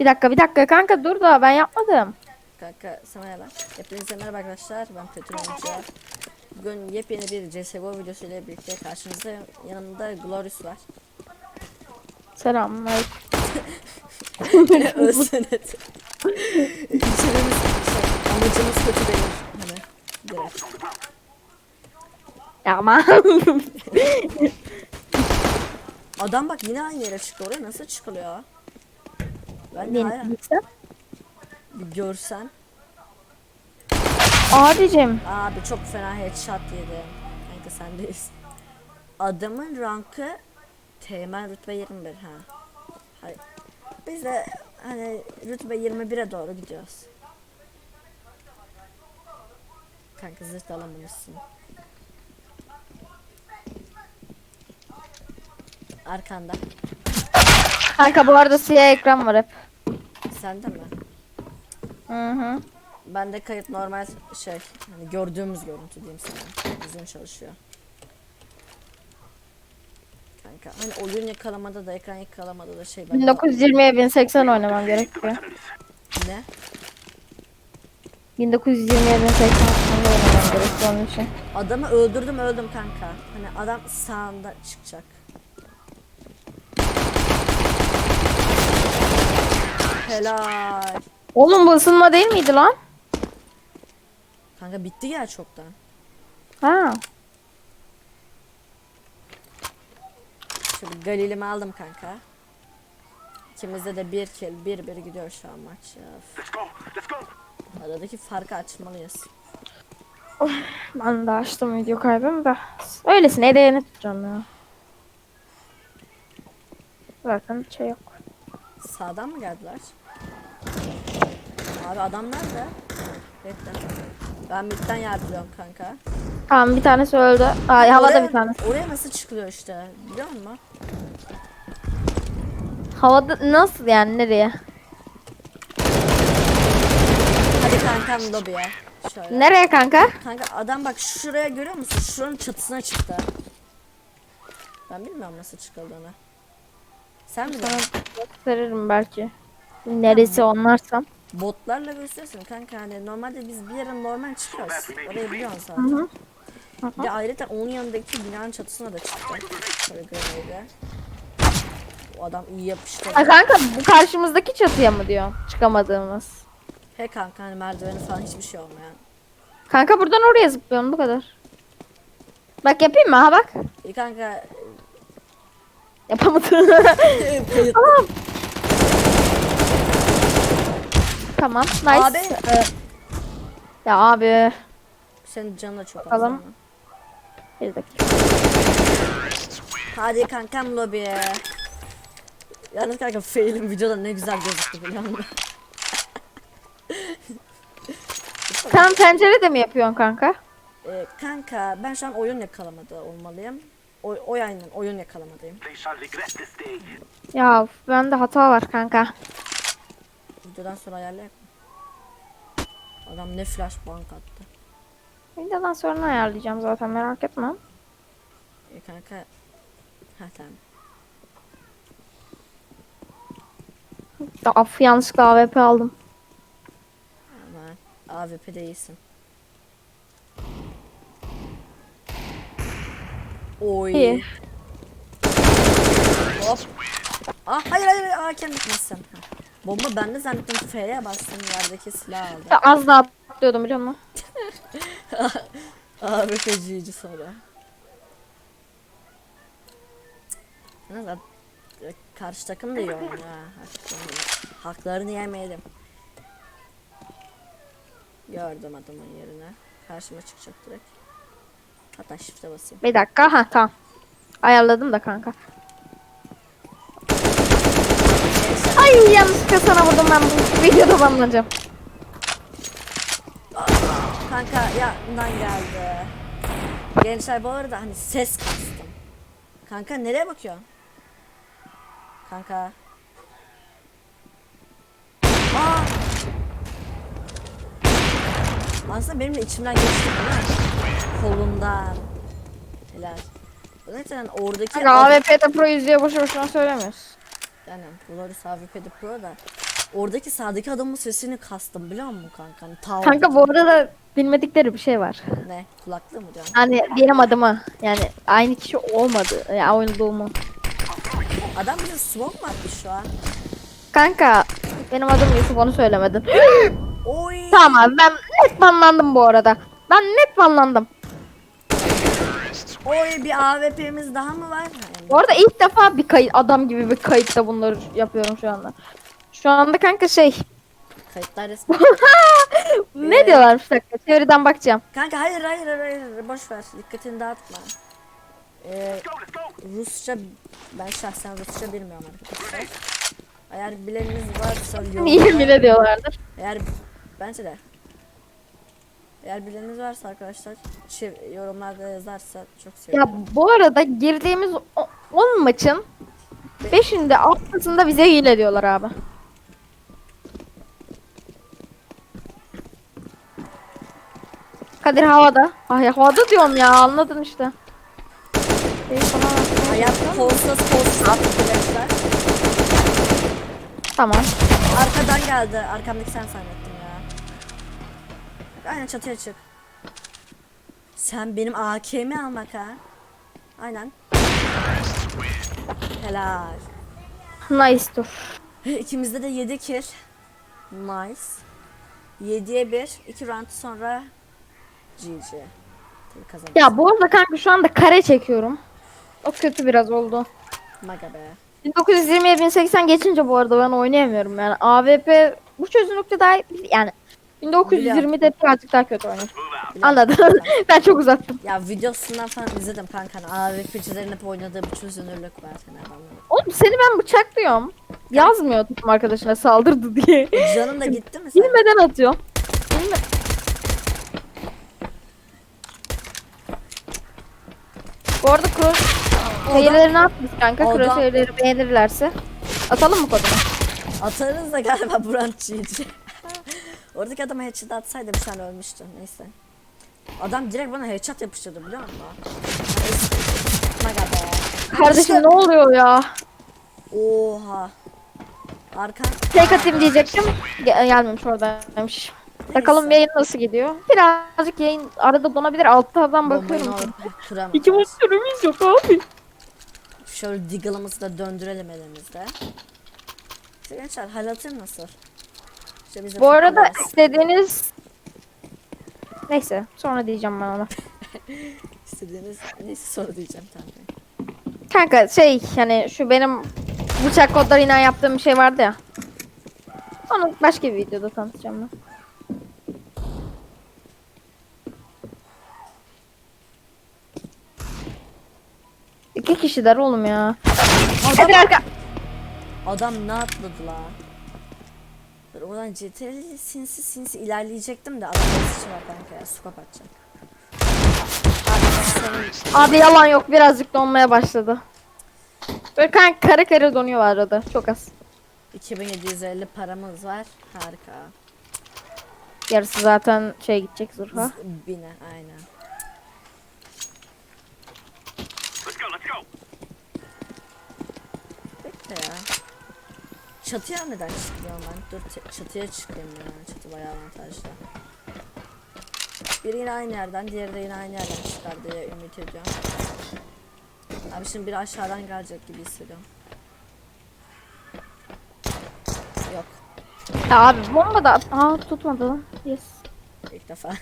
Bir dakika bir dakika kanka dur da ben yapmadım. Kanka sana yalan. Hepinize merhaba arkadaşlar. Ben Petin Oyuncu. Bugün yepyeni bir CSGO videosu ile birlikte karşınızdayım. Yanımda Glorious var. Selamünaleyküm. Özsenet. İçerimiz amacımız kötü değil. Hani direkt. Ya aman. Adam bak yine aynı yere çıktı. Oraya nasıl çıkılıyor? Ben de bir görsen. Abicim. Abi çok fena headshot yedim. Kanka sendeyiz. Adamın rankı Teğmen rütbe 21 ha. Hayır. Biz de hani rütbe 21'e doğru gidiyoruz. Kanka zırt alamamışsın. Arkanda. Kanka bu arada siyah ekran var hep. Sende mi? Hı hı. Bende kayıt normal şey. Hani gördüğümüz görüntü diyeyim sana. Uzun çalışıyor. Kanka hani oyun yakalamada da ekran yakalamada da şey ben 1920'ye 1080 oynamam gerekiyor. ne? 1920'ye 1080 oynamam gerekiyor onun için. Adamı öldürdüm öldüm kanka. Hani adam sağında çıkacak. Helal. Oğlum bu ısınma değil miydi lan? Kanka bitti ya çoktan. Ha. Şimdi Galil'imi aldım kanka. İkimizde de bir kill, bir bir gidiyor şu an maç go. Aradaki farkı açmalıyız. Ben de açtım video kaybımı da. Öylesine edeyeni tutacağım ya. Zaten şey yok. Sağdan mı geldiler? Abi adam nerede? Bekle. Ben midden yardırıyorum kanka. Tamam bir tanesi öldü. Ay havada Oraya- bir tanesi. Oraya nasıl çıkılıyor işte biliyor musun? Havada nasıl yani nereye? Hadi kankam lobiye. Şöyle. Nereye kanka? Kanka adam bak şuraya görüyor musun? Şuranın çatısına çıktı. Ben bilmiyorum nasıl çıkıldığını. Sen mi? Gösteririm belki. Neresi onlarsam. Botlarla göstersin kanka hani normalde biz bir yere normal çıkıyoruz. Orayı biliyorsun zaten. Bir de ayrıca onun yanındaki binanın çatısına da çıktı. Şöyle grenade. O adam iyi yapıştı. Ha kanka bu karşımızdaki çatıya mı diyor? Çıkamadığımız. He kanka hani merdiveni falan hiçbir şey olmayan. Kanka buradan oraya zıplıyorum bu kadar. Bak yapayım mı? Ha bak. İyi kanka Yapamadım. tamam. Tamam. Nice. Abi e, Ya abi. senin canın da çok. Bakalım. ama. Bir dakika. Hadi kankam lobiye. Yalnız kanka fail'im videoda ne güzel gözüktü biliyor musun? Sen pencere de mi yapıyorsun kanka? Ee, kanka ben şu an oyun yakalamada olmalıyım. Oy, oy aynen oyun yakalamadayım. Ya bende hata var kanka. Videodan sonra ayarlayalım. Adam ne flash bank attı. Videodan sonra ayarlayacağım zaten merak etme. Ee, kanka. Ha tamam. Af yanlışlıkla AWP aldım. Aman AWP'de iyisin. Oy. İyi. Hop. Ah hayır hayır hayır hakem gitmesin. Ha. Bomba bende zannettim F'ye bastım yerdeki silah aldı. Ya, az daha atlıyordum biliyor musun? AWP'ciyici sonra. Yalnız ad- e, karşı takım da iyi oynuyor ha. Haklarını, haklarını yemeyelim. Gördüm adamın yerine. Karşıma çıkacak direkt. Hatta shift'e basayım. Bir dakika ha tamam. Ayarladım da kanka. Ay yanlışlıkla sana vurdum ben bu videoda banlanacağım. Kanka yandan geldi. Gençler bu arada hani ses kastım. Kanka nereye bakıyorsun? Kanka. Aa! Aslında benim de içimden geçti değil mi? Kolumdan. Helal. Zaten oradaki Kanka AWP'de pro yüzüyor boşu boşuna söylemiyoruz. yani Glorious AWP'de Pro da Oradaki sağdaki adamın sesini kastım biliyor musun kanka? Hani tav Kanka bu arada bilmedikleri bir şey var. ne? Kulaklığı mı diyorsun? Hani benim adıma yani aynı kişi olmadı. Ya oyunluğumu. Adam bize smoke mu atmış şu an? Kanka benim adım Yusuf onu söylemedin. Oy. tamam abi ben net banlandım bu arada. Ben net banlandım. Oy bir AWP'miz daha mı var? Yani Bu arada ilk defa bir kayıt adam gibi bir kayıtta bunları yapıyorum şu anda. Şu anda kanka şey kayıtlar resmi. ne Ee? diyorlarmış dakika çeviriden bakacağım. Kanka hayır hayır hayır, hayır. boş ver dikkatini dağıtma. Ee. Rusça ben şahsen Rusça bilmiyorum arkadaşlar. Eğer bileniniz varsa Niye yorumlara- bile diyorlardır. Eğer bence de. Eğer bileniniz varsa arkadaşlar çev- yorumlarda yazarsa çok Ya sevinirim. bu arada girdiğimiz 10 maçın 5'inde 6'sında bize hile diyorlar abi. Kadir havada. Ya havada diyorum ya anladın işte. Şey falan. Hayat kolsuz kolsuz arkadaşlar. Tamam. Arkadan geldi. Arkamdaki sen ya. Aynen çatıya çık. Sen benim AK'mi almak ha. Aynen. Helal. Nice dur. İkimizde de 7 kill. Nice. 7'ye 1. 2 round sonra GG. Ya bu arada kanka şu anda kare çekiyorum. O kötü biraz oldu. Maga be. 1920'ye 1080 geçince bu arada ben oynayamıyorum yani. AWP bu çözünürlükte daha yani 1920'de birazcık daha kötü oynuyor. Anladın. ben çok uzattım. Ya videosundan falan izledim kanka. AWP'cilerin hep oynadığı bir çözünürlük var. Adamların. Oğlum seni ben bıçaklıyorum. Yazmıyor takım arkadaşına saldırdı diye. Canın da gitti mi sen? Bilmeden atıyor. Bilme- Bu arada cross seyirleri atmış kanka. Adam- Cross seyirleri beğenirlerse. Atalım mı kodunu? Atarız da galiba Brand GG. Oradaki adama headshot atsaydı bir tane ölmüştü. Neyse. Adam direkt bana headshot yapıştırdı biliyor musun? Maga be. Kardeşim ne oluyor ya? Oha. Arkan. Tek atayım diyecektim. Ge- gelmemiş oradaymış. Bakalım yayın nasıl gidiyor. Birazcık yayın arada donabilir. Alttadan bakıyorum. İki maç süremiz yok abi. Şöyle diggle'ımızı da döndürelim elimizde. Gençler halatır nasıl? İşte Bu arada takılırız. istediğiniz... Neyse sonra diyeceğim ben ona. istediğiniz neyse sonra diyeceğim tamam. Kanka şey hani şu benim bıçak kodları inan yaptığım bir şey vardı ya. Onu başka bir videoda tanıtacağım ben. İki kişiler oğlum ya. Hadi arka. Adam ne atladı la? Dur oradan CTRL sinsi sinsi ilerleyecektim de adam nasıl var kanka ya scope atacak. Abi yalan yok birazcık donmaya başladı. Böyle kanka kare kare donuyor arada çok az. 2750 paramız var. Harika. Yarısı zaten şey gidecek zırha. Bine aynen. Let's go, let's go. Bekle ya. Çatıya neden çıkmıyorum ben? Dur çatıya çıkayım ya. Çatı bayağı avantajlı. Biri yine aynı yerden, diğeri de yine aynı yerden çıkar diye ümit ediyorum. Abi şimdi biri aşağıdan gelecek gibi hissediyorum. Yok. Ya abi bomba da Aa tutmadı. Yes. ilk defa.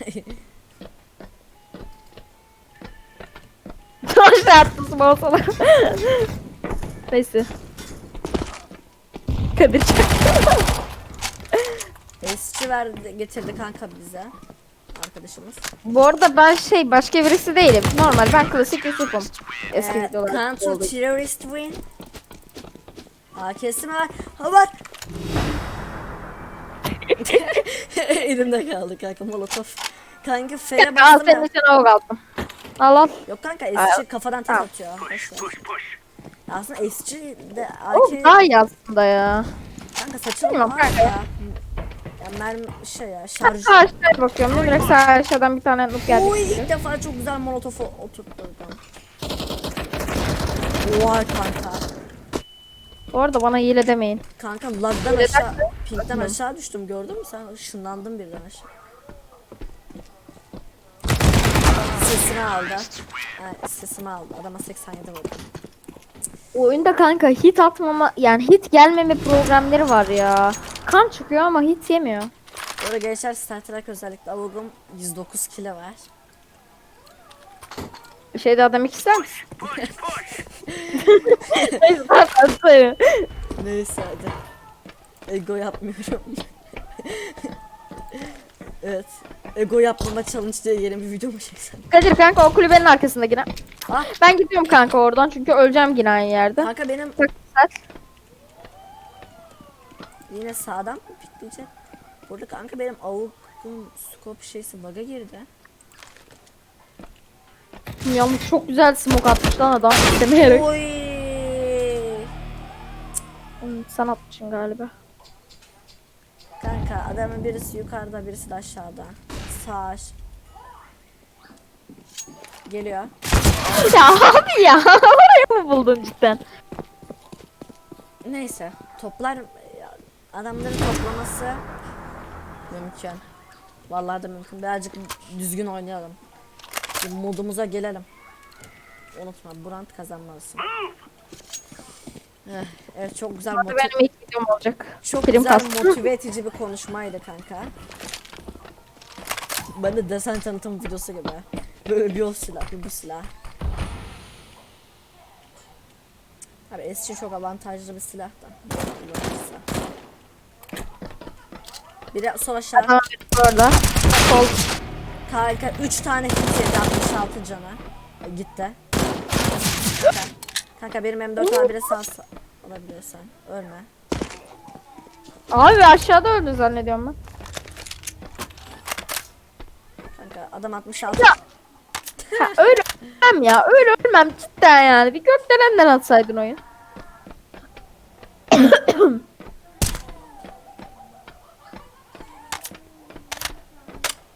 Sonuçta attı small sana. Neyse. Kadir çık. Esçi verdi, getirdi kanka bize. Arkadaşımız. Bu arada ben şey başka birisi değilim. Normal ben klasik Yusuf'um. Eski Ee, videolar. Counter Terrorist Win. AK'si mi var? Ha var. Elimde kaldı kanka molotof. Kanka Al bastım senin ya. için avuk aldım. Al al. Yok kanka Esçi kafadan tek atıyor. Boş ver. Aslında Esçi de AK daha iyi aslında ya. kanka saçma Bilmiyorum var kanka. ya. Ya mermi şey ya şarj. Sağ aşağıya bakıyorum. Direkt sağ aşağıdan bir tane noob geldi. Oy ilk defa çok güzel molotofu oturtturdum. Vay kanka. Bu arada bana hile demeyin. Kanka lagdan aşağı, pinkten aşağı düştüm gördün mü sen? Işınlandım birden aşağı. Sesini aldı. Evet, sesimi aldı. Adama 87 vurdu. Oyunda kanka hit atmama yani hit gelmeme programları var ya. Kan çıkıyor ama hit yemiyor. Burada gençler Star Trek özellikle avugum 109 kilo var. Şeyde adam iki ister misin? Neyse zaten sayı. Neyse hadi. Ego yapmıyorum. evet. Ego yapmama challenge diye yeni bir video mu çeksem? Kadir kanka o kulübenin arkasında yine. Ah. Ben gidiyorum kanka oradan çünkü öleceğim yine aynı yerde. Kanka benim Çok güzel. yine sağdan mı pikleyecek? Burada kanka benim avugum scope şeysi bug'a girdi. Yalnız çok güzel smoke atmış lan adam istemeyerek. Oy. Sen atmışsın galiba. Kanka adamın birisi yukarıda birisi de aşağıda. Sağ. Geliyor. ya abi ya orayı mı buldun cidden? Neyse toplar adamların toplaması mümkün. Vallahi de mümkün. Birazcık düzgün oynayalım. Bir modumuza gelelim. Unutma Brand kazanmalısın. Evet çok güzel Hadi motiv benim ilk videom olacak. çok Prim güzel kastı. motive edici bir konuşmaydı kanka. De desen tanıtım videosu gibi. Böyle bir o silah, bir bu silah. Abi es için çok avantajlı bir silah da. Biri sol aşağı. Tamam orada. Sol. Kanka 3 tane yedi 66 cana. E, Gitti. Kanka, benim M4 var biri sağ alabiliyorsan. Ölme. Abi aşağıda öldü zannediyorum ben. Kanka adam 66. Ya. Ha, öyle ölmem ya. Öyle ölmem cidden yani. Bir gökdelenden atsaydın oyun.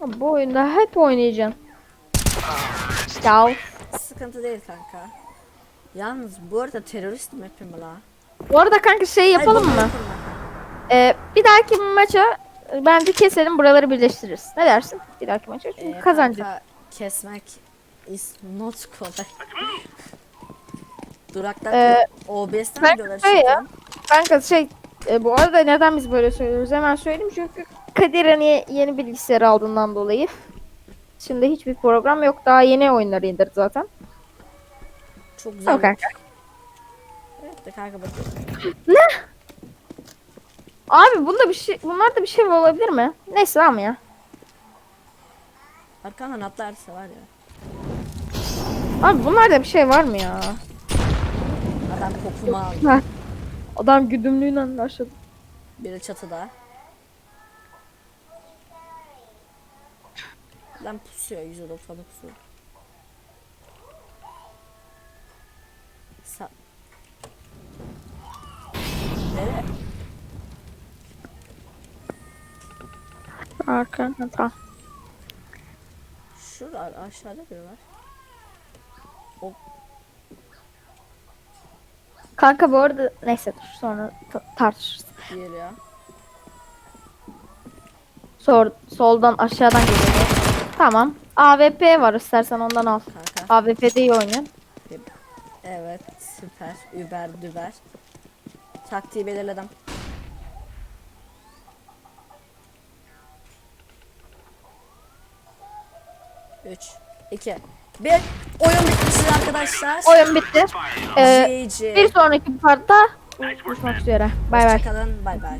Bu oyunda hep oynayacaksın. Ya Sıkıntı değil kanka. Yalnız bu arada terörist mi yapayım la? bu arada kanka şey yapalım Hayır, mı? Ee, bir dahaki maça bence keselim buraları birleştiririz. Ne dersin? Bir dahaki maça çünkü Ee, kanka, kesmek is not kolay. Duraktan Ee, ben videoları şey ya. Kanka şey e, bu arada neden biz böyle söylüyoruz hemen söyleyeyim çünkü Kadir hani yeni bilgisayar aldığından dolayı şimdi hiçbir program yok daha yeni oyunları indirdi zaten. Çok güzel. Kanka. Evet de kanka bak. Abi bunda bir şey bunlarda bir şey olabilir mi? Neyse ama ya. Arkandan atlarsa var ya. Abi bunlarda bir şey var mı ya? Adam kokumu aldı. Adam güdümlüğüyle başladı. Biri çatıda. Lan pusuyor 199 Nereye? Arka tamam. Şurada aşağıda biri var. Kanka bu arada neyse dur sonra ta- tartışırız. Geliyor. Sor, soldan aşağıdan geliyor. Tamam. AWP var istersen ondan al. Kanka. AWP'de iyi oynuyor. Evet süper. Über düber. Taktiği belirledim. Üç, iki, bir. Oyun bitmiştir arkadaşlar. Oyun bitti. Ee, GG. bir sonraki partta buluşmak üzere. Bay bay. Hoşçakalın. Bay bay.